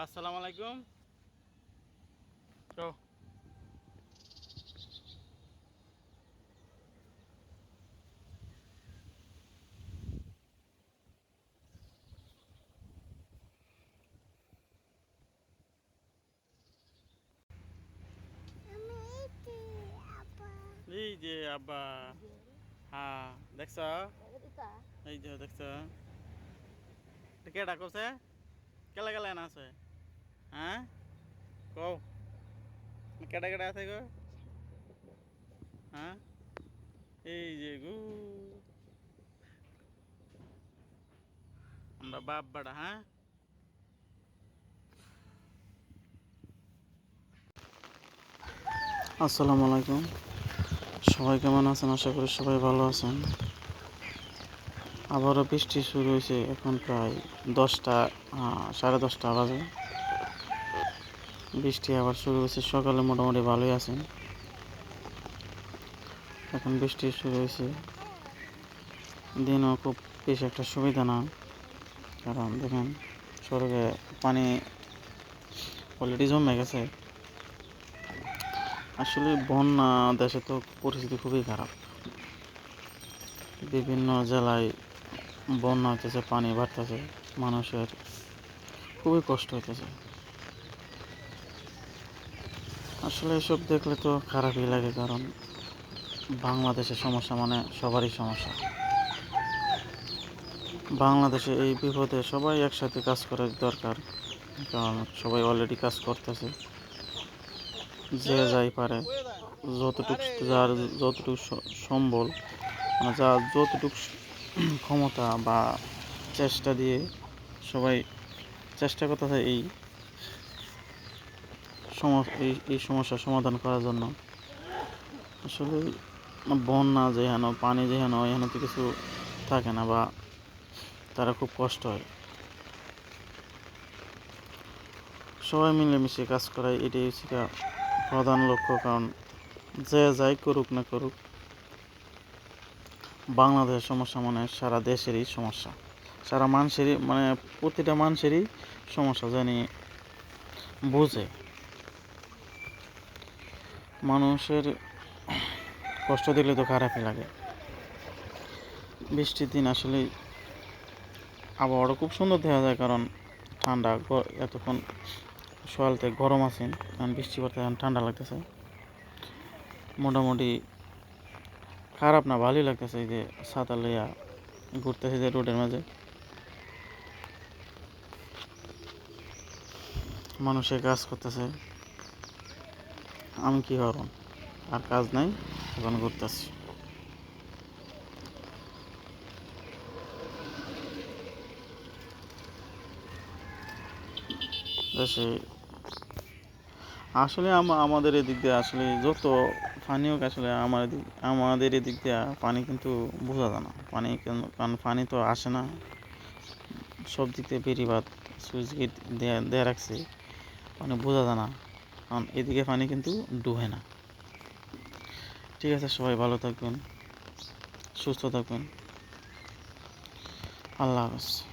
আসসালামু আলাইকুম চো এই যে আব্বা হ্যাঁ দেখছ এই যে দেখছ এটা কেটা করছে কেলা কেলা না আছে হ্যাঁ? কও। কেটা কেটা আছে গো? হ্যাঁ? এই যে গু। আমরা বাপ বাড়া হ্যাঁ? আসসালামু আলাইকুম। সবাই কেমন আছেন? আশা করি সবাই ভালো আছেন। আবারও বৃষ্টি শুরু হয়েছে এখন প্রায় দশটা সাড়ে দশটা বাজে। বৃষ্টি আবার শুরু হয়েছে। সকালে মোটামুটি ভালোই আছেন। এখন বৃষ্টি শুরু হয়েছে। দিনও খুব বেশি একটা সুবিধা না। কারণ দেখেন সড়কে পানি অলরেডি জমে গেছে। আসলে বন্যা দেশে তো পরিস্থিতি খুবই খারাপ। বিভিন্ন জেলায় বন্যা হতেছে পানি বাড়তেছে, মানুষের খুবই কষ্ট হইতেছে। আসলে এসব দেখলে তো খারাপই লাগে, কারণ বাংলাদেশের সমস্যা মানে সবারই সমস্যা। বাংলাদেশে এই বিপদে সবাই একসাথে কাজ করার দরকার, কারণ সবাই অলরেডি কাজ করতেছে। যে যাই পারে, যতটুকু যার যতটুকু সম্বল মানে যার যতটুকু ক্ষমতা বা চেষ্টা দিয়ে সবাই চেষ্টা করতেছে এই এই এই সমস্যার সমাধান করার জন্য। আসলে বন্যা যেহেন পানি যেহেন এখানে তো কিছু থাকে না বা তারা খুব কষ্ট হয়। সবাই মিলেমিশে কাজ করায়, এটাই হচ্ছে প্রধান লক্ষ্য। কারণ যে যাই করুক না করুক, বাংলাদেশের সমস্যা মানে সারা দেশেরই সমস্যা। সারা মানুষেরই মানে প্রতিটা মানুষেরই সমস্যা জানি বোঝে। মানুষের কষ্ট দিলে তো খারাপই লাগে। বৃষ্টির দিন আসলে আবহাওয়াটা খুব সুন্দর দেখা যায় কারণ ঠান্ডা এতক্ষণ সকালতে গরম আছে, কারণ বৃষ্টি পড়তে এখন ঠান্ডা লাগতেছে। মোটামুটি খারাপ না, ভালোই লাগতেছে এই যে ছাতা লইয়া ঘুরতেছে যে রোডের মাঝে। মানুষে কাজ করতেছে। আমি কি করব? আর কাজ নাই, এখন ঘুরতেছি। দেশে আসলে আম- আমাদের এদিক দিয়ে আসলে যত পানি হোক আসলে আমার এদিক আমাদের এদিক দিয়ে পানি কিন্তু বোঝা যায় না। পানি কারণ পানি তো আসে না। সব দিক দিয়ে বেরিবাদ, সুইচ গেট দেয়া দেয়া রাখছে। মানে বোঝা যায় না। এদিকে পানি কিন্তু ডুবে না। ঠিক আছে সবাই ভালো থাকবেন সুস্থ থাকবেন। আল্লাহ হাফেজ।